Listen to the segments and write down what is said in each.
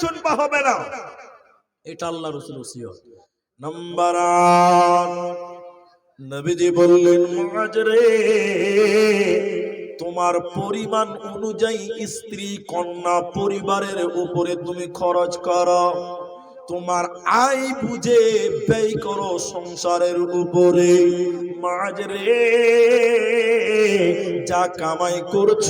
পেছন পা হবে না। এটা আল্লাহ রসুল ওসিয়ত। নাম্বার নবীজি বললেন রে তোমার পরিমাণ অনুযায়ী স্ত্রী কন্যা পরিবারের উপরে তুমি খরচ করো। তোমার আয় বুঝে ব্যয় করো সংসারের উপরে। মাঝ রে যা কামাই করছ,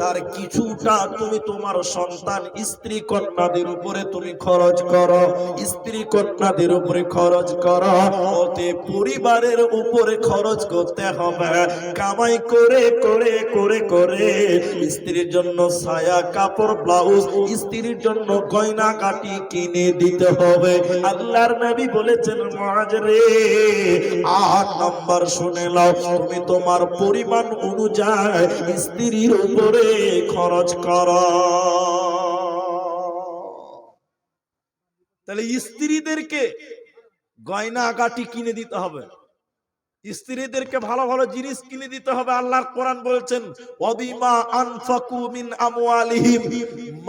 তার কিছুটা তুমি তোমার সন্তান, স্ত্রী কন্যাদের উপরে তুমি খরচ করো। স্ত্রী কন্যাদের উপরে খরচ করো। ওতে পরিবারের উপরে খরচ করতে হবে। কামাই করে করে করে করে। স্ত্রীর জন্য ছায়া, কাপড়, ব্লাউজ, স্ত্রীর জন্য গয়না কাটি কিনে দিতে হবে। আল্লাহর নবী বলেছেন রে, আট নম্বর শুনে নাও, তুমি তোমার পরিমাণ অনুযায়ী স্ত্রীর উপরে খরচ কর। তাহলে স্ত্রীদেরকে গয়না কাটি কিনে দিতে হবে। স্ত্রীদেরকে ভালো ভালো জিনিস কিনে দিতে হবে। আল্লাহর কোরআন বলছেন অবিমা আনফাকু মিন আমওয়ালিহিম।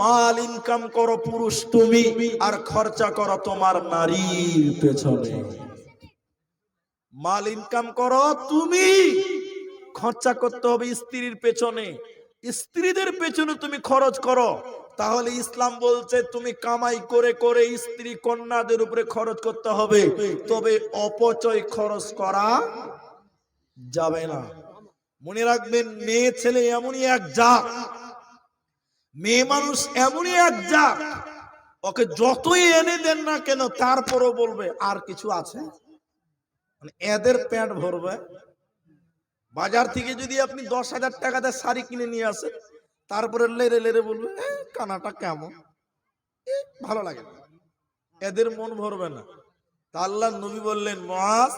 মাল ইনকাম করো পুরুষ তুমি, আর খরচা করো তোমার নারীর পেছনে। মাল ইনকাম করো তুমি, খরচা করতে হবে স্ত্রীর পেছনে। স্ত্রীদের পেছনে তুমি খরচ করো। তাহলে ইসলাম বলছে, তুমি কামাই করে করে স্ত্রী কন্যাদের উপরে খরচ করতে হবে। তবে অপচয় খরচ করা যাবে না। মনে রাখবেন, মেয়ে ছেলে এমনই এক জাত। মেয়ে মানুষ এমনই এক জাত। ওকে যতই এনে দেন না কেন, তারপরও বলবে, আর কিছু আছে? মানে এদের প্যান্ট ভরবে। বাজার থেকে যদি আপনি দশ হাজার টাকাতে শাড়ি কিনে নিয়ে আসেন তারপরে লেরে লেরে বলবে "এ, কানাটা কেমন? ভালো লাগে না।" এদের মন ভরবে না। তা আল্লাহ নবী বললেন মাস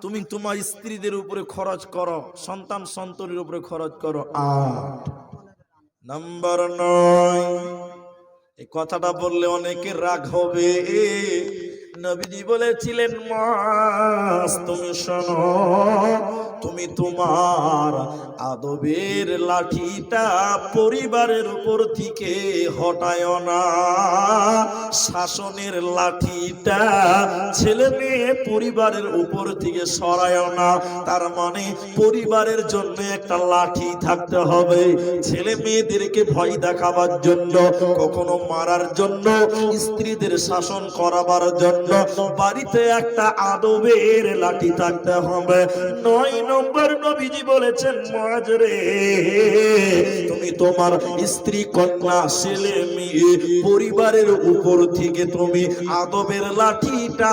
তুমি তোমার স্ত্রীদের উপরে খরচ করো সন্তান সন্তনের উপরে খরচ করো আট। নাম্বার নয় এই কথাটা বললে অনেকে রাগ হবে। নবীজি বলেছিলেন, মাস, তুমি শোনো, তুমি তোমার আদবের লাঠিটা পরিবারের উপর থেকে হটায় না। শাসনের লাঠিটা ছেলে মেয়ে পরিবারের উপর থেকে সরায় না। তার মানে পরিবারের জন্য একটা লাঠি থাকতে হবে। ছেলে মেয়েদেরকে ভয় দেখাবার জন্য, কখনো মারার জন্য, স্ত্রীদের শাসন করাবার জন্য বাড়িতে একটা আদবের লাঠি থাকতে হবে। নয় নম্বর নবীজি বলেছেন মাজরে তুমি তোমার স্ত্রী, কন্যা, ছেলে, মেয়ে, পরিবারের উপর থেকে তুমি আদবের লাঠিটা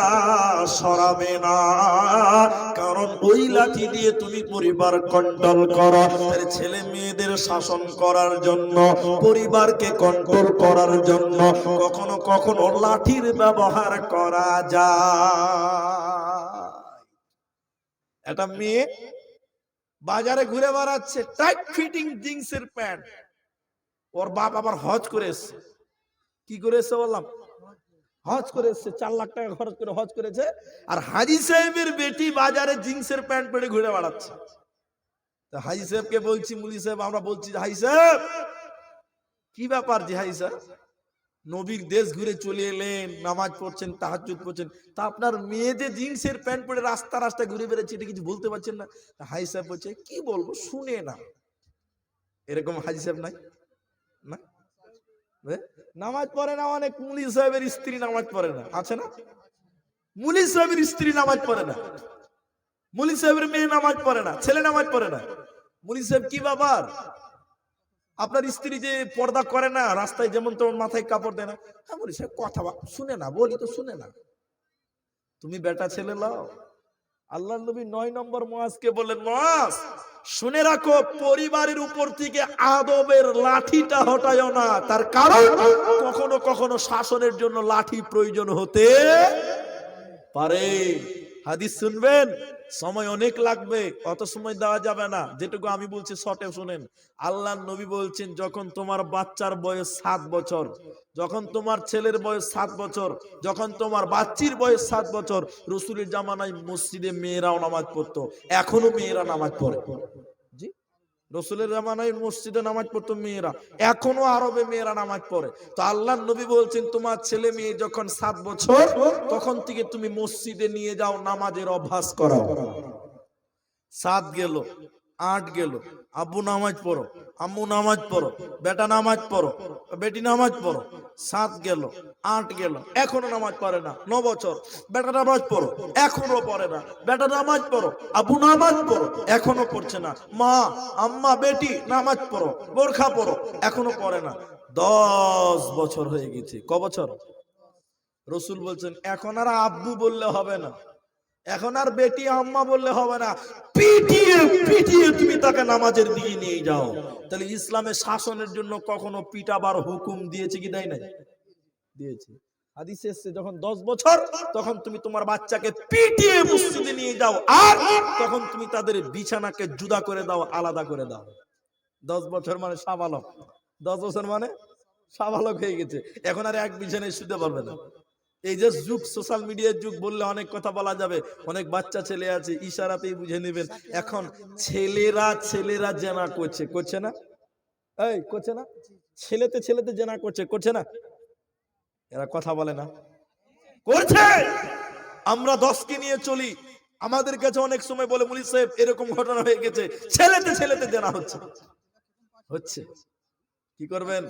সরাবে না। কারণ ওই লাঠি দিয়ে তুমি পরিবার কন্ট্রোল করো। ছেলে মেয়েদের শাসন করার জন্য, পরিবারকে কন্ট্রোল করার জন্য কখনো কখনো লাঠির ব্যবহার করা যায় একটা মেয়ে বাজারে ঘুরে বেড়াচ্ছে টাইট ফিটিং জিন্সের প্যান্ট ওর বাপ আবার হজ করে এসছে। কি করে এসছে বললাম? হজ করে এসছে চার লাখ টাকা খরচ করে হজ করেছে। আর হাজি সাহেবের বেটি বাজারে জিন্সের প্যান্ট পরে ঘুরে বেড়াচ্ছে। তা হাজি সাহেবকে বলছি মুলি সাহেব আমরা বলছি হাজি সাহেব কি ব্যাপার যে হাজি সাহেব? নবীর দেশ ঘুরে চলে এলেন, নামাজ পড়ছেন তাহাজুদ পড়ছেন। তা আপনার মেয়ে যে জিন্সের প্যান্ট পরে রাস্তা রাস্তায় ঘুরে বেড়াচ্ছে, এটা কিছু বলতে পারছেন না? হাজি সাহেব বলছে, কি বলব? শুনে না। এরকম হাজি সাহেব নাই? না? নামাজ পড়ে না অনেক মুলি সাহেবের স্ত্রী নামাজ পড়ে না। আছে না? মুলি সাহেবের স্ত্রী নামাজ পড়ে না। মুলি সাহেবের মেয়ে নামাজ পড়ে না। ছেলে নামাজ পড়ে না। মুলি সাহেব কি ব্যাপার? আপনার স্ত্রী যে পর্দা করে না, রাস্তায় যেমন তেমন মাথায় কাপড় দেয় না হ্যাঁ বলি সাহেব কথা শুনে না, বলি তো শুনে না। তুমি বেটা ছেলে লাও। আল্লাহ নবী নয় নম্বর মহাজকে বললেন মহাজ শুনে রাখো, পরিবারের উপর থেকে আদবের লাঠিটা হটায় না। তার কারণ, কখনো কখনো শাসনের জন্য লাঠি প্রয়োজন হতে পারে। হাদিস শুনবেন? সময় অনেক লাগবে, অত সময় দেওয়া যাবে না। যেটুকু আমি বলছি, শর্টে শুনেন। আল্লাহ নবী বলছেন, যখন তোমার বাচ্চার বয়স সাত বছর, যখন তোমার ছেলের বয়স সাত বছর, যখন তোমার বাচ্চির বয়স সাত বছর, রসুলের জামানায় মসজিদে মেয়েরাও নামাজ পড়তো। এখনও মেয়েরা নামাজ পড়ে। রসুলের জামানায় মসজিদে নামাজ পড়তো মেয়েরা। এখনও আরবে মেয়েরা নামাজ পড়ে। তো আল্লাহ নবী বলছেন, তোমার ছেলে মেয়ে যখন সাত বছর, তখন থেকে তুমি মসজিদে নিয়ে যাও, নামাজের অভ্যাস করো সাত গেল, আট গেল, আব্বু, নামাজ পড়ো। আম্মু নামাজ পড়ো, বেটা নামাজ পড়ো, বেটি নামাজ পড়ো, সাত গেল, আট গেল, এখনও নামাজ পড়ে না, ন বছর, বেটা নামাজ পড়ো, এখনও পড়ে না, বেটা নামাজ পড়ো, আব্বু নামাজ পড়ো, এখনও পড়ছে না, মা, আম্মা, বেটি, নামাজ পড়ো, বোরখা পড়ো, এখনও পড়ে না, দশ বছর হয়ে গেছে, ক বছর? রসুল বলছেন, এখন আর আব্বু বললে হবে না। এখন আর বেটি আম্মা বললে হবে না। পিটিয়ে পিটিয়ে তুমি তাকে নামাজের দিকে নিয়ে যাও। তাহলে ইসলামের শাসনের জন্য কখনো পিটাবার হুকুম দিয়েছে কি দেয় নাই? দিয়েছে। যখন দশ বছর, তখন তুমি তোমার বাচ্চাকে পিটিয়ে মসজিদে নিয়ে যাও। আর তখন তুমি তাদের বিছানাকে জুদা করে দাও, আলাদা করে দাও। দশ বছর মানে সাবালক। দশ বছর মানে সাবালক হয়ে গেছে। এখন আর এক বিছানায় শুতে পারবে না। এই যে যুগ সোশ্যাল মিডিয়ার যুগ বললে অনেক কথা বলা যাবে। অনেক বাচ্চা ছেলে আছে, ইশারাতেই বুঝে নেবেন। এখন ছেলেরা ছেলেরা জেনা করছে। করছে না? এই, করছে না? ছেলেতে ছেলেতে জেনা করছে। করছে না? এরা কথা বলে না। করছে! আমরা দশকে নিয়ে চলি। আমাদের কাছে অনেক সময় বলে মুলি সাহেব, এরকম ঘটনা হয়ে গেছে। ছেলেতে ছেলেতে জেনা হচ্ছে। হচ্ছে। কি করবেন?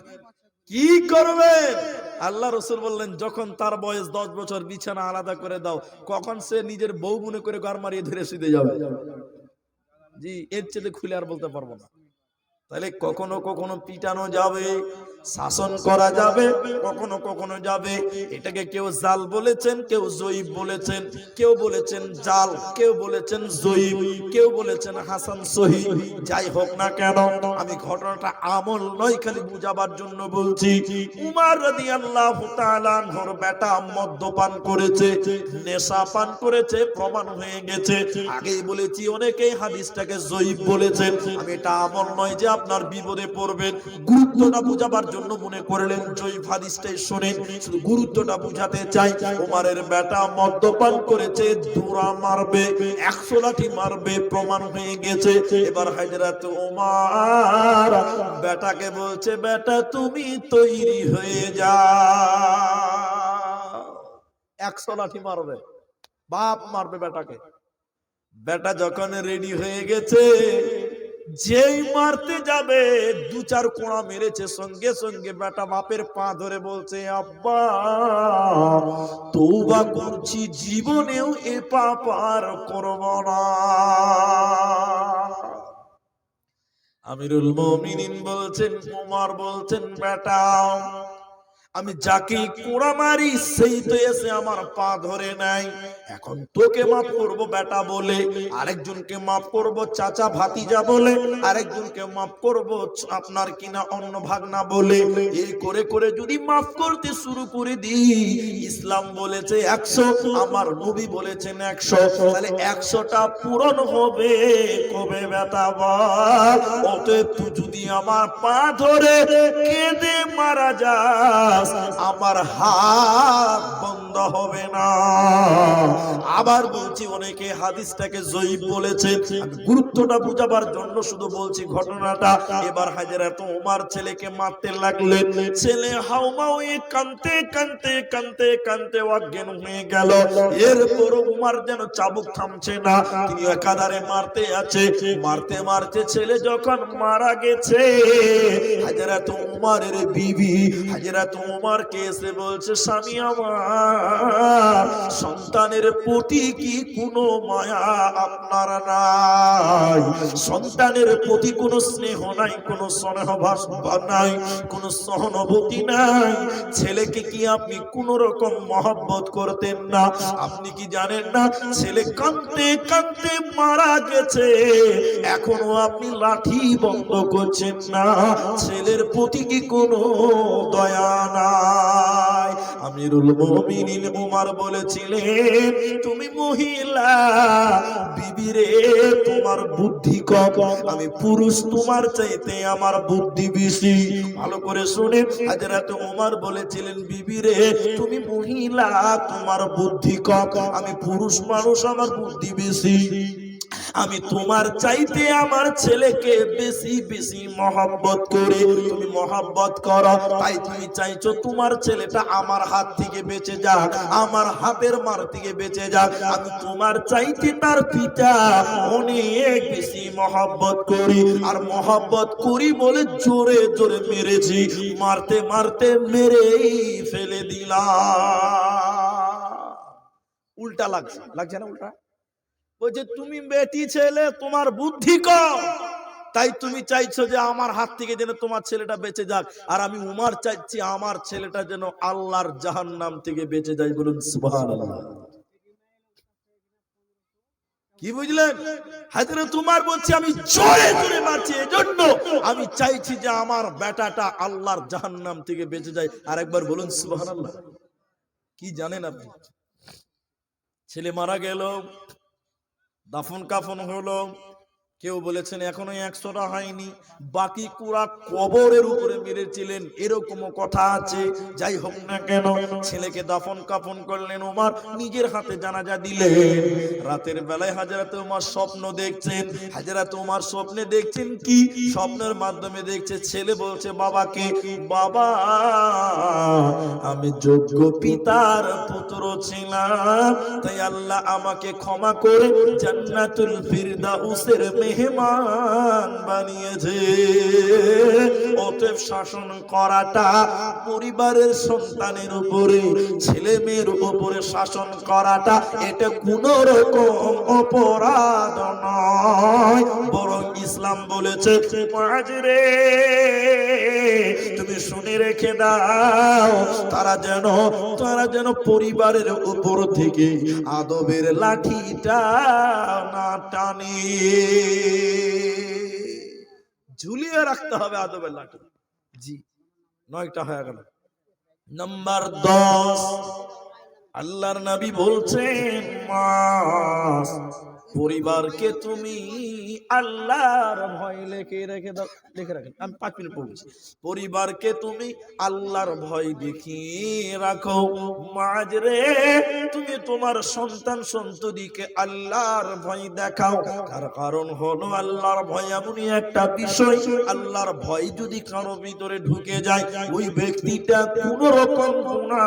কি করবে? আল্লাহ রসুল বললেন, যখন তার বয়স দশ বছর, বিছানা আলাদা করে দাও, কখন সে নিজের বউ মনে করে ঘর মারিয়ে ধরে শুতে যাবে? জি, এর চেয়ে খুলে আর বলতে পারব না। তাহলে কখনো কখনো পিটানো যাবে। শাসন করা যাবে, কখনো কখনো যাবে। এটাকে কেউ জাল বলেছেন, কেউ জয়ীব বলেছেন, কেউ বলেছেন জাল, কেউ বলেছেন জয়ীব, কেউ বলেছেন হাসান সহি যাই হোক না কেন, আমি ঘটনাটা আমল নয়, খালি বুঝাবার জন্য বলছি। উমার রাদিয়াল্লাহু আল্লাহ আনহুর বেটা মদ্যপান করেছে, নেশা পান করেছে, প্রমাণ হয়ে গেছে। আগেই বলেছি, অনেকেই হাদিসটাকে জয়ীব বলেছেন। আমি এটা আমল নয় যে আপনার বিপদে পড়বেন। গুরুত্বটা বুঝাবার জন্য মনে করলেন জয়ীব হাদিসটাই শুনে গুরুত্বটা বুঝাতে চাই, উমারের বেটা মদ্যপান করেছে দূরা মারবে, একশো লাঠি মারবে, প্রমাণ হয়ে গেছে। এবার হাজরাত উমার বেটাকে বলছে, বেটা, তুমি তৈরি হয়ে যা একশো লাঠি মারবে, বাপ মারবে বেটাকে। বেটা যখন রেডি হয়ে গেছে যেই মারতে যাবে, দু চার কোড়া মেরেছে, সঙ্গে সঙ্গে বেটা বাপের পা ধরে বলছে, আব্বা, তৌবা করছি, জীবনেও এ পাপ আর করব না। আমিরুল মমিনিন বলছেন কুমার বলছেন, বেটা আমি যাকে কোড়া মারি, সেই তো এসে আমার পা ধরে নাই। এখন তোকে মাফ করব বেটা বলে, আরেকজনকে মাফ করব চাচা ভাতিজা বলে, আরেকজনকে মাফ করব আপনার কিনা অন্য ভাগনা বলে। এই করে করে যদি মাফ করতে শুরু করে দিই, ইসলাম বলেছে একশো, আমার নবী বলেছেন একশো। তাহলে একশোটা পূরণ হবে কবে বেটা বল অতএব তুই যদি আমার পা ধরে কেঁদে মারা যাস আমার হাত বন্ধ হবে না। আবার বলছি, অনেকে হাদিসটাকে জয়ীব বলেছে। গুরুত্বটা বুঝাবার জন্য শুধু বলছি ঘটনাটা। এবার হাজারা তো ওমার ছেলেকে মারতে লাগলেন ছেলে হাউমাউ কানতে কানতে কানতে কানতে অজ্ঞান হয়ে গেল। এরপর উমার যেন চাবুক থামছে না। তিনি একাধারে মারতে আছে। মারতে মারতে ছেলে যখন মারা গেছে, হাজারা তো উমারের বিবি, হাজারা তো উমারকে এসে বলছে, স্বামী আমার, সন্তানের প্রতি কি কোনো মায়া আপনার নাই? সন্তানের প্রতি কোনো স্নেহ নাই, কোনো স্নেহ ভাষা নাই, কোনো সহানুভূতি নাই। ছেলেকে কি আপনি কোন রকম মহব্বত করতেন না? আপনি কি জানেন না, ছেলে কাঁদতে কাঁদতে মারা গেছে। এখনও আপনি লাঠি বন্ধ করছেন না। ছেলের প্রতি কি কোনো দয়া নাই আমিরুল মুমিনিন উমার বলেছিলেন, তুমি মহিলা বিবিরে তোমার বুদ্ধি কম। আমি পুরুষ, তোমার চাইতে আমার বুদ্ধি বেশি। ভালো করে শুনে হাজরাত উমার বলেছিলেন বিবিরে তুমি মহিলা, তোমার বুদ্ধি কম। আমি পুরুষ মানুষ, আমার বুদ্ধি বেশি। আমি তোমার চাইতে আমার ছেলেকে বেশি বেশি মহব্বত করে। তুমি মহব্বত করো, তাই তুমি চাইছো তোমার ছেলেটা আমার হাত থেকে বেঁচে যাক, আমার হাতের মার থেকে বেঁচে যাক। আমি তোমার চাইতে তার পিতা অনেক বেশি মহব্বত করি। আর মহব্বত করি বলে জোরে জোরে মেরেছি, মারতে মারতে মেরেই ফেলে দিলাম। উল্টা লাগছে লাগছে না উল্টা? বলছে তুমি বেটি ছেলে, তোমার বুদ্ধি কম। তাই তুমি চাইছো যে আমার হাত থেকে যেন তোমার ছেলেটা বেঁচে যাক। আর আমি উমার চাইছি আমার ছেলেটা যেন আল্লাহর জাহান্নাম থেকে বেঁচে যায় বলুন কি বুঝলেন? হাজরে তোমার বলছি, আমি জোরে জোরে মারছি, এজন্য আমি চাইছি যে আমার বেটাটা আল্লাহর জাহান্নাম থেকে বেঁচে যায়। আর একবার বলুন, সুবহানাল্লাহ। কি জানেন আপনি? ছেলে মারা গেল দাফন কাফন হলো কেউ বলেছেন, এখনও একশোটা হয়নি। বাকি কুড়া কবরের উপরে মেরেছিলেন। এরকমও কথা আছে। যাই হোক না কেন, ছেলেকে দাফন কাফন করলেন ওমার নিজের হাতে জানাজা দিলেন। রাতের বেলায় হাজারাত ওমার স্বপ্ন দেখছেন। হাজারাত ওমার স্বপ্নে দেখছেন কি? স্বপ্নের মাধ্যমে দেখছে, ছেলে বলছে, বাবাকে, বাবা, আমি যোগ্য পিতার পুত্র ছিলাম। তাই আল্লাহ আমাকে ক্ষমা করে জান্নাতুল ফিরদাউসের মেহমান বানিয়েছে। অতএব শাসন করাটা পরিবারের সন্তানের উপরে ছেলে মেয়ের উপরে শাসন করাটা এটা কোন রকম অপরাধ নয়। বরং ইসলাম বলেছে "মাঝরে, তুমি শুনে রেখে দাও, তারা যেন তারা যেন পরিবারের উপর থেকে আদবের লাঠিটা না টানে। ঝুলিয়ে রাখতে হবে আদবের লাঠি। জি, নয়টা হয়ে গেল। নাম্বার দশ, আল্লাহর নবী বলছেন পরিবারকে তুমি আল্লাহর ভয় লেখে রেখে দাও, লিখে রাখেন। আমি পাঁচ মিনিট পড়ছি পরিবারকে তুমি আল্লাহর ভয় দেখিয়ে রাখো। মাঝরে তুমি তোমার সন্তান সন্ততিকে আল্লাহর ভয় দেখাও। তার কারণ হলো আল্লাহর ভয় এমনই একটা বিষয়। আল্লাহর ভয় যদি কারও ভিতরে ঢুকে যায়, ওই ব্যক্তিটা কোন রকম গুণা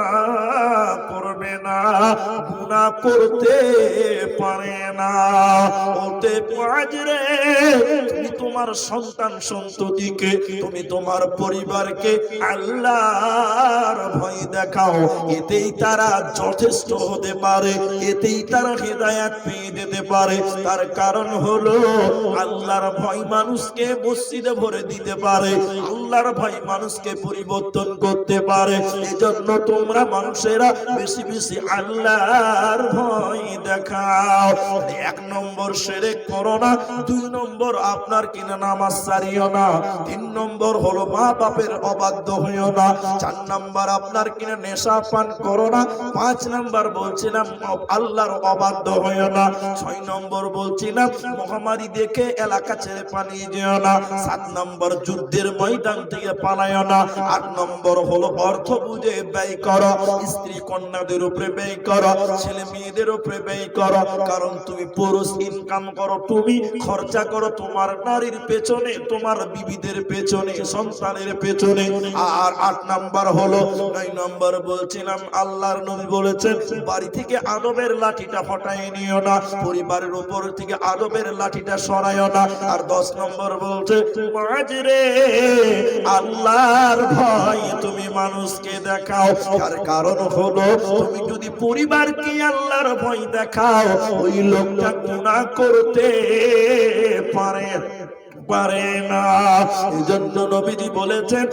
করবে না গুণা করতে পারে না। ওতে পাজরে তুমি তোমার সন্তান সন্ততিকে, তুমি তোমার পরিবারকে আল্লাহর ভয় দেখাও। এতেই তারা যথেষ্ট হতে পারে, এতেই তারা হেদায়াত পেয়ে যেতে পারে। তার কারণ হলো, আল্লাহর ভয় মানুষকে মসজিদে ভরে দিতে পারে, আল্লাহর ভয় মানুষকে পরিবর্তন করতে পারে। এজন্য তোমরা মানুষেরা বেশি বেশি আল্লাহর ভয় দেখাও। এক নম্বর সেরে করো না দুই নম্বর, আপনার কিনা না। তিন নম্বর হলো মা বাপের অবাধ্য হইও না। চার আপনার কিনা নেশা পান করো না। পাঁচ বলছিলাম আল্লাহর অবাধ্য হইও না। ছয় নম্বর বলছিলাম, মহামারী দেখে এলাকা ছেড়ে পালিয়ে যেও না। সাত নম্বর, যুদ্ধের ময়দান থেকে পালায় না। আট নম্বর হলো অর্থ বুঝে ব্যয় করো। স্ত্রী কন্যাদের উপরে ব্যয় করো। ছেলে মেয়েদের উপরে ব্যয় করো। কারণ তুমি পুরুষ ইনকাম করো। তুমি খরচা করো, তোমার নারীর পেছনে, তোমার বিবিদের পেছনে, সন্তানের পেছনে। আর আট নাম্বার হলো, নয় নম্বর বলছিলাম, আল্লাহর নবী বলেছেন, বাড়ি থেকে আদবের লাঠিটা ফটাই নিও না, পরিবারের উপর থেকে আদবের লাঠিটা সরাইও না। আর দশ নম্বর বলছে মাঝরে আল্লাহর ভয় তুমি মানুষকে দেখাও। তার কারণ হলো, তুমি যদি পরিবারকে আল্লাহর ভয় দেখাও, ওই লোকটা গুণা করতে পারে পারে না। এজন্য নবীজি বলেছেন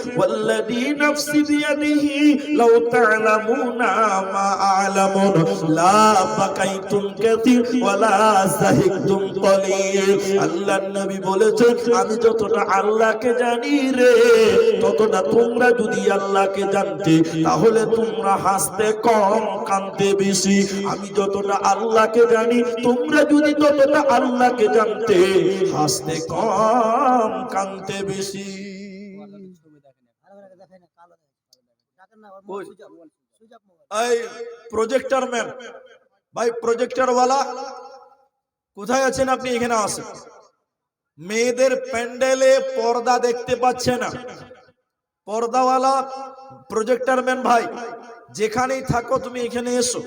নাফসি বিয়াদিহি লাউ তা'লামুনা মা আ'লামুন। লা বাকাইতুম কলিল আল্লাহর নবী বলেছেন, আমি যতটা আল্লাহকে জানি রে, ততটা তোমরা যদি আল্লাহকে জানতে, তাহলে তোমরা হাসতে কম কাঁদতে বেশি। আমি যতটা আল্লাহকে জানি, তোমরা যদি ততটা আল্লাহকে জানতে, হাসতে কম কাঁদতে বেশি। এই প্রজেক্টর ম্যান ভাই কোথায় আছেন আপনি? এখানে আসেন। মেয়েদের প্যান্ডেলে পর্দা দেখতে পাচ্ছে না। পর্দাওয়ালা প্রজেক্টর ম্যান ভাই যেখানেই থাকো তুমি এখানে এসো।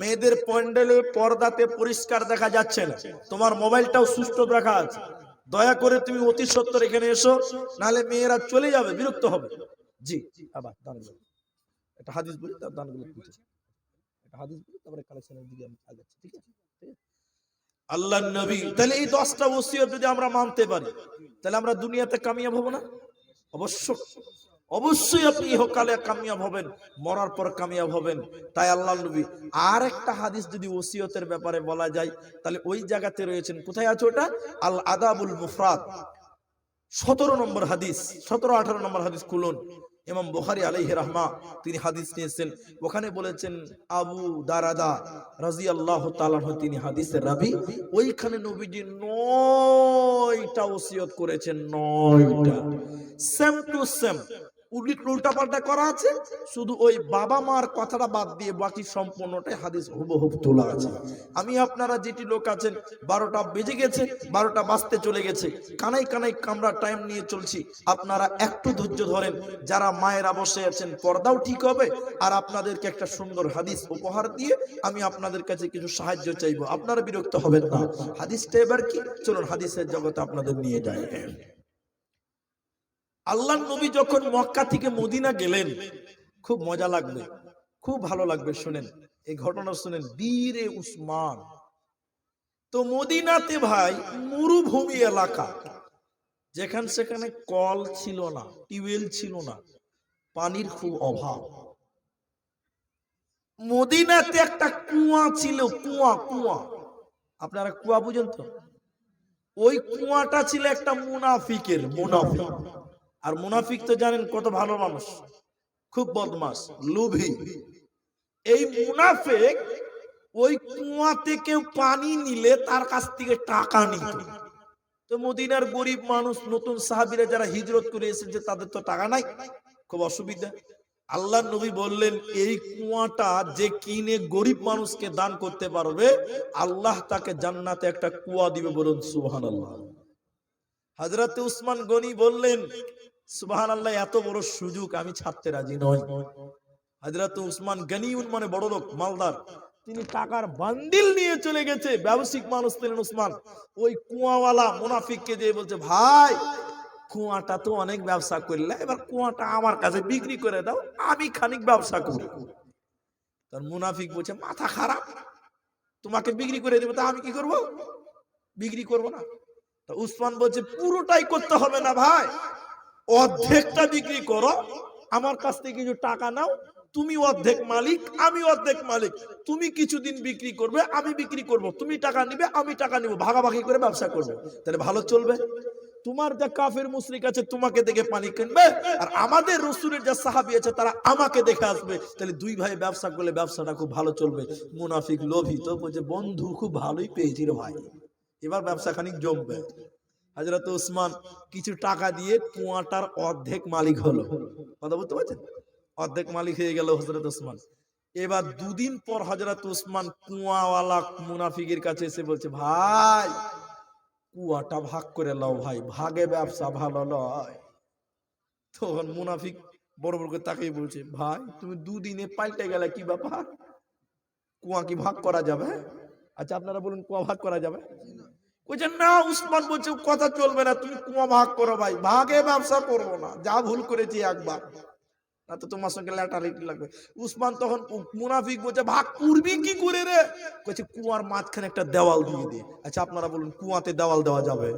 মেয়েদের প্যান্ডেলে পর্দাতে পরিষ্কার দেখা যাচ্ছে না। তোমার মোবাইলটাও সুস্থ দেখা আছে দয়া করে তুমি অতি সত্তর এখানে এসো, নাহলে মেয়েরা চলে যাবে, বিরক্ত হবে। জি, আবার দানগুলো হাদিস বলি তার? আল্লাহ নবী, তাহলে এই দশটা ওসিয়ত যদি আমরা মানতে পারি, তাহলে আমরা দুনিয়াতে কামিয়াব হব না? অবশ্য। অবশ্যই আপনি ইহকালে কামিয়াব হবেন, মরার পর কামিয়াব হবেন। তাই আল্লাহ নবী আর একটা হাদিস যদি ওসিয়তের ব্যাপারে বলা যায়, তাহলে ওই জায়গাতে রয়েছেন, কোথায় আছে ওটা? আল আদাবুল মুফরাদ। সতেরো নম্বর হাদিস, সতেরো, আঠারো নম্বর হাদিস খুলুন। ইমাম বুখারী আলাইহি রাহমা, তিনি হাদিস নিয়েছেন। ওখানে বলেছেন, আবু দারাদা তাআলা আনহু, তিনি হাদিসের রাবি। ওইখানে নবীজি নয়টা ওসিয়ত করেছেন, নয়টা। সেম টু সেম উল্টা পাল্টা করা আছে? শুধু ওই বাবা মার কথাটা বাদ দিয়ে বাকি সম্পূর্ণটাই হাদিস হুবহুব তোলা আছে। আমি আপনারা যেটি লোক আছেন, বারোটা বেজে গেছে, বারোটা বাঁচতে চলে গেছে। কানাই কানাই কামরা টাইম নিয়ে চলছি। আপনারা একটু ধৈর্য ধরেন, যারা মায়েরা বসে আছেন, পর্দাও ঠিক হবে। আর আপনাদেরকে একটা সুন্দর হাদিস উপহার দিয়ে আমি আপনাদের কাছে কিছু সাহায্য চাইব। আপনারা বিরক্ত হবেন না। হাদিসটা এবার কি? চলুন হাদিসের জগতে আপনাদের নিয়ে যায় আল্লাহ নবী যখন মক্কা থেকে মদিনা গেলেন, খুব মজা লাগবে, খুব ভালো লাগবে শুনেন, এই ঘটনা শুনেন, বীরে উসমান। তো মদিনাতে ভাই, মরুভূমি এলাকা, যেখান সেখানে কল ছিল না, টিউবওয়েল ছিল না, পানির খুব অভাব। মদিনাতে একটা কুয়া ছিল, কুয়া কুয়া। আপনারা কুয়া বুঝেন তো? ওই কুয়াটা ছিল একটা মুনাফিকের, মুনাফিক। আর মুনাফিক তো জানেন কত ভালো মানুষ, খুব বদমাস, লোভী। এই মুনাফিক ওই কুয়া থেকে পানি নিলে তার কাছ থেকে টাকা নিত। তো মদিনার গরিব মানুষ, নতুন সাহাবিরা যারা হিজরত করে এসেছে তাদের তো টাকা নাই, খুব অসুবিধা। আল্লাহ নবী বললেন, এই কুয়াটা যে কিনে গরিব মানুষকে দান করতে পারবে, আল্লাহ তাকে জান্নাতে একটা কুয়া দিবে বলুন সুবহান আল্লাহ হাজরাতে উসমান গনি বললেন সুবহান আল্লাহ এত বড় সুযোগ আমি ছাড়তে রাজি নই। হাজরাতে উসমান গনিউন মানে বড় লোক, মালদার। তিনি টাকার বান্ডিল নিয়ে চলে গেছে মানুষ ছিলেন উসমান। ওই কুয়াওয়ালা মুনাফিককে দিয়ে বলছে, ভাই, কুয়াটা তো অনেক ব্যবসা করলে, এবার কুয়াটা আমার কাছে বিক্রি করে দাও, আমি খানিক ব্যবসা করি। তার মুনাফিক বলছে, মাথা খারাপ, তোমাকে বিক্রি করে দেবো, তা আমি কি করব? বিক্রি করব না। তা উসমান বলছে, পুরোটাই করতে হবে না ভাই অর্ধেকটা বিক্রি করো, আমার কাছ থেকে কিছু টাকা নাও, তুমি অর্ধেক মালিক, আমি অর্ধেক মালিক। তুমি কিছুদিন বিক্রি করবে, আমি বিক্রি করব। তুমি টাকা নিবে, আমি টাকা নিব। ভাগাভাগি করে ব্যবসা করবে। তাহলে ভালো চলবে। তোমার যা কাফের মুশরিক আছে, তোমাকে দেখে পানি কিনবে। আর আমাদের রসুলের যা সাহাবি আছে, তারা আমাকে দেখে আসবে। তাহলে দুই ভাই ব্যবসা করলে ব্যবসাটা খুব ভালো চলবে। মুনাফিক লোভিত বলছে, বন্ধু, খুব ভালোই পেয়েছি রে ভাই। এবার ব্যবসা খানিক জমবে। হাজরত ওসমান কিছু টাকা দিয়ে কুয়াটার অর্ধেক মালিক হলো। কথা বলতে পারছেন? অর্ধেক মালিক হয়ে গেল হজরত ওসমান। এবার দুদিন পর হজরত ওসমান কুয়াওয়ালা মুনাফিকের কাছে এসে বলছে, ভাই, কুয়াটা ভাগ করে লও ভাই, ভাগে ব্যবসা ভালো নয়। তখন মুনাফিক বড় বড় করে তাকেই বলছে, ভাই, তুমি দুদিনে পাল্টে গেলে কি ব্যাপার? কুয়া কি ভাগ করা যাবে? আচ্ছা আপনারা বলুন কুয়া ভাগ করা যাবে? বলছে না, উসমান বলছে, কথা চলবে না, তুমি কুয়া ভাগ করো ভাই, ভাগে ব্যবসা করব না, যা ভুল করেছি একবার। না তো তোমার সঙ্গে ল্যাটারিটি লাগবে। উসমান তখন মুনাফিক বলছে, ভাগ করবি কি করে রে? বলছে কুয়ার মাঝখানে একটা দেওয়াল দিয়ে দে। আচ্ছা আপনারা বলুন, কুয়াতে দেওয়াল দেওয়া যাবে?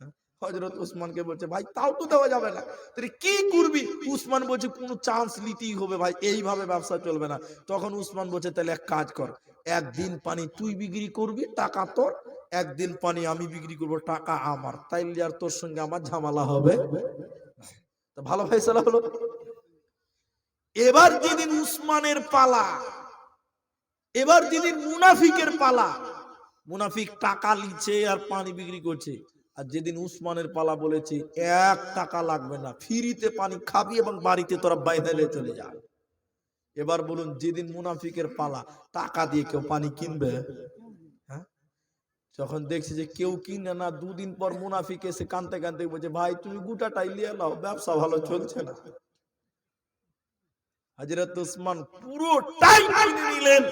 হ্যাঁ? হজরত উসমানকে বলছে, ভাই, তাও তো দেওয়া যাবে না। তুই কি করবি? উসমান বলছে, কোনো চান্স নিতেই হবে ভাই, এইভাবে ব্যবসা চলবে না। তখন উসমান বলছে, তাহলে এক কাজ কর, একদিন পানি তুই বিক্রি করবি, টাকা তোর একদিন পানি আমি বিক্রি করব, টাকা আমার। তাইলে আর তোর সঙ্গে আমার ঝামেলা হবে? ভালো ফেসলা হলো? এবার যেদিন উসমানের পালা, এবার যেদিন মুনাফিকের পালা, মুনাফিক টাকা লিছে আর পানি বিক্রি করছে। আর যেদিন উসমানের পালা বলেছে, এক টাকা লাগবে না, ফ্রিতে পানি খাবি এবং বাড়িতে তোরা বাইরে চলে যা। এবার বলুন, যেদিন মুনাফিকের পালা, টাকা দিয়ে কেউ পানি কিনবে? যখন দেখছি যে কেউ কিনে না, দুদিন পর মুনাফিক এসে কানতে কানতে বলছে, ভাই, তুমি গোটাটাই লিয়ে নাও, ব্যবসা ভালো চলছে না। হাজরত উসমান পুরোটাই কিনে নিলেন।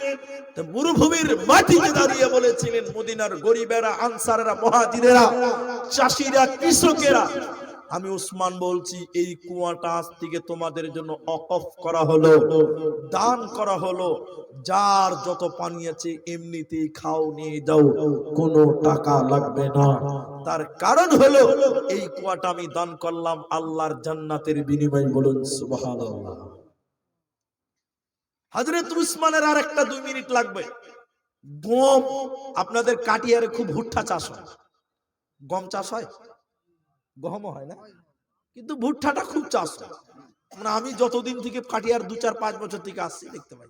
মরুভূমির মাটিতে দাঁড়িয়ে বলেছিলেন, মদিনার গরিবেরা, আনসারেরা মহাজিরেরা চাষিরা, কৃষকেরা আমি উসমান বলছি, এই কুয়াটা আজ থেকে তোমাদের জন্য অকফ করা হলো, দান করা হলো। যার যত পানি আছে এমনিতেই খাও, নিয়ে যাও, কোনো টাকা লাগবে না। তার কারণ হলো, এই কুয়াটা আমি দান করলাম আল্লাহর জান্নাতের বিনিময় বলুন, সুবহানাল্লাহ। হজরত উসমানের আর একটা দুই মিনিট লাগবে। গম আপনাদের কাটিয়ারে খুব ভুট্টা চাষ হয়। গম চাষ হয়? গহমও হয় না। কিন্তু ভুট্টাটা খুব চাষ হয়। মানে আমি যতদিন থেকে কাটিয়ার দু চার পাঁচ বছর থেকে আসছি দেখতে পাই।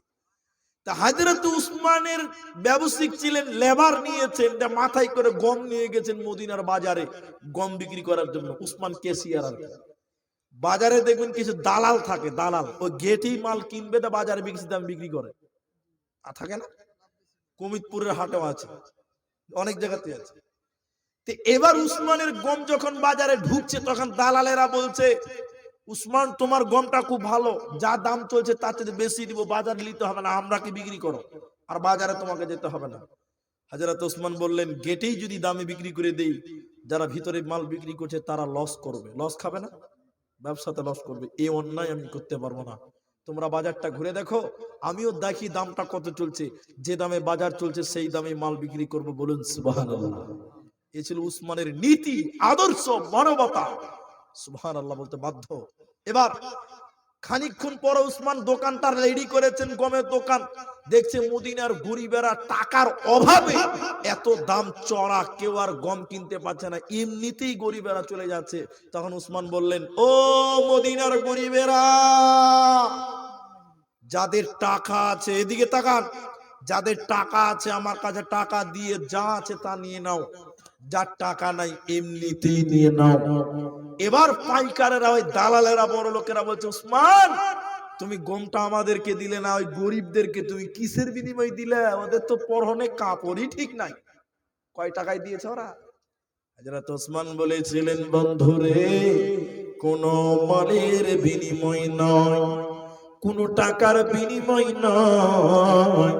তা হাজরত উসমানের ব্যবসায়িক ছিলেন লেবার নিয়েছেন মাথায় করে গম নিয়ে গেছেন মদিনার বাজারে গম বিক্রি করার জন্য উসমান কেসিয়ার আর বাজারে দেখবেন কিছু দালাল থাকে দালাল। ওই গেটেই মাল কিনবে তা বাজারে বেশি দাম বিক্রি করে। আর থাকে না? কমিতপুরের হাটেও আছে। অনেক জায়গাতে আছে। এবার উসমানের গম যখন বাজারে ঢুকছে, তখন দালালেরা বলছে, উসমান, তোমার গমটা খুব ভালো। যা দাম চলছে তার থেকে বেশি দিব, বাজারে নিতে হবে না, আমরা কি বিক্রি করো আর বাজারে তোমাকে যেতে হবে না। হাজারাত ওসমান বললেন, গেটেই যদি দামে বিক্রি করে দেই, যারা ভিতরে মাল বিক্রি করছে তারা লস করবে। লস খাবে না? ব্যবসাতে লস করবে। এই অন্যায় আমি করতে পারব না। তোমরা বাজারটা ঘুরে দেখো, আমিও দেখি দামটা কত চলছে। যে দামে বাজার চলছে, সেই দামে মাল বিক্রি করব বলুন, সুবহানাল্লাহ। এ ছিল উসমানের নীতি, আদর্শ, মানবতা। সুবহান আল্লাহ বলতে বাধ্য। এবার খানিকক্ষণ পর উসমান দোকানটার রেডি করেছেন, গমের দোকান। দেখছে মদিনার গরিবেরা টাকার অভাবে এত দাম চড়া, কেউ আর গম কিনতে পারছে না। এমনিতেই গরিবেরা চলে যাচ্ছে। তখন উসমান বললেন, ও মদিনার গরিবেরা, যাদের টাকা আছে, এদিকে তাকান। যাদের টাকা আছে, আমার কাছে টাকা দিয়ে যা আছে তা নিয়ে নাও। যার টাকা নাই, এমনিতেই নিয়ে নাও। এবার পাইকারেরা, ওই দালালেরা, বড় লোকেরা বলছে উসমান তুমি গমটা আমাদেরকে দিলে না, ওই গরিবদেরকে তুমি কিসের বিনিময় দিলে? ওদের তো পরনে কাপড়ই ঠিক নাই। কয় টাকায় দিয়েছে ওরা? হযরত ওসমান বলেছিলেন, বন্ধুরে, কোন মালের বিনিময় নয়। কোন টাকার বিনিময় নয়।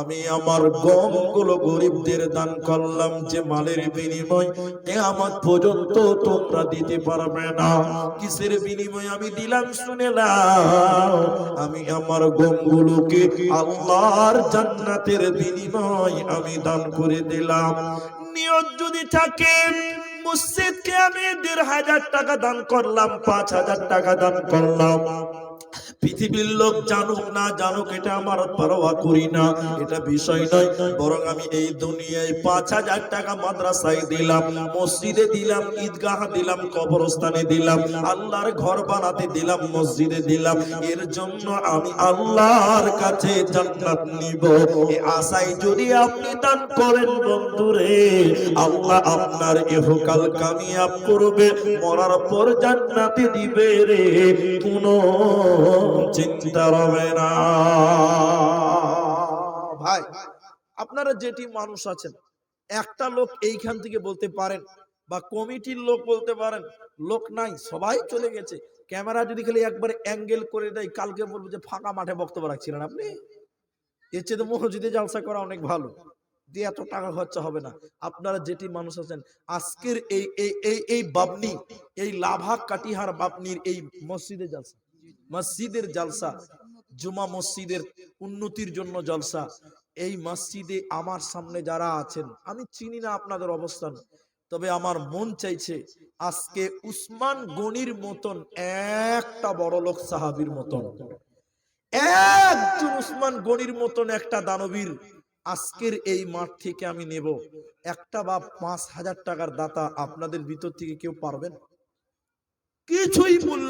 আমি আমার গমগুলো গরিবদের দান করলাম যে মালের বিনিময়। কেয়ামত পর্যন্ত তোমরা দিতে পারবে না। কিসের বিনিময় আমি দিলাম শুনে আমি আমার গম গুলোকে আল্লাহর জান্নাতের বিনিময় আমি দান করে দিলাম। নিয়ত যদি থাকে, মসজিদকে আমি দেড় হাজার টাকা দান করলাম, পাঁচ হাজার টাকা দান করলাম। পৃথিবীর লোক জানুক না জানুক, এটা আমার পরোয়া করি না। এটা বিষয় নয়, বরং আমি এই দুনিয়ায় পাঁচ হাজার টাকা মাদ্রাসায় দিলাম, মসজিদে দিলাম, ঈদগাহ দিলাম, কবরস্থানে দিলাম, আল্লাহর ঘর বানাতে দিলাম, মসজিদে দিলাম। এর জন্য আমি আল্লাহর কাছে জান্নাত নিব। এ আশায় যদি আপনি দান করেন বন্ধুরে, আল্লাহ আপনার ইহকাল কামিয়াব করবে, মরার পর জান্নাতে দিবে রে কোনো চিন্তা রবে না। ভাই, আপনারা যেটি মানুষ আছেন, একটা লোক এইখান থেকে বলতে পারেন বা কমিটির লোক বলতে পারেন, লোক নাই, সবাই চলে গেছে। ক্যামেরা যদি খালি একবার অ্যাঙ্গেল করে দেয়, কালকে বলব যে ফাঁকা মাঠে বক্তব্য রাখছিলেন আপনি? এর চেয়ে তো মসজিদে জালসা করা অনেক ভালো। দিয়ে এত টাকা খরচা হবে না। আপনারা যেটি মানুষ আছেন, আজকের এই এই এই বাবনি, এই লাভা কাটিহার বাবনির এই মসজিদে জালসা। মসজিদের জালসা, জুমা মসজিদের উন্নতির জন্য জলসা। এই মসজিদে আমার সামনে যারা আছেন, আমি চিনি না আপনাদের অবস্থান, তবে আমার মন চাইছে আজকে উসমান গনির মতন একটা বড় লোক সাহাবির মতন। একজন উসমান গনির মতন একটা দানবীর আজকের এই মাঠ থেকে আমি নেব। একটা বা পাঁচ হাজার টাকার দাতা আপনাদের ভিতর থেকে কেউ পারবেন? কিছুই মূল্য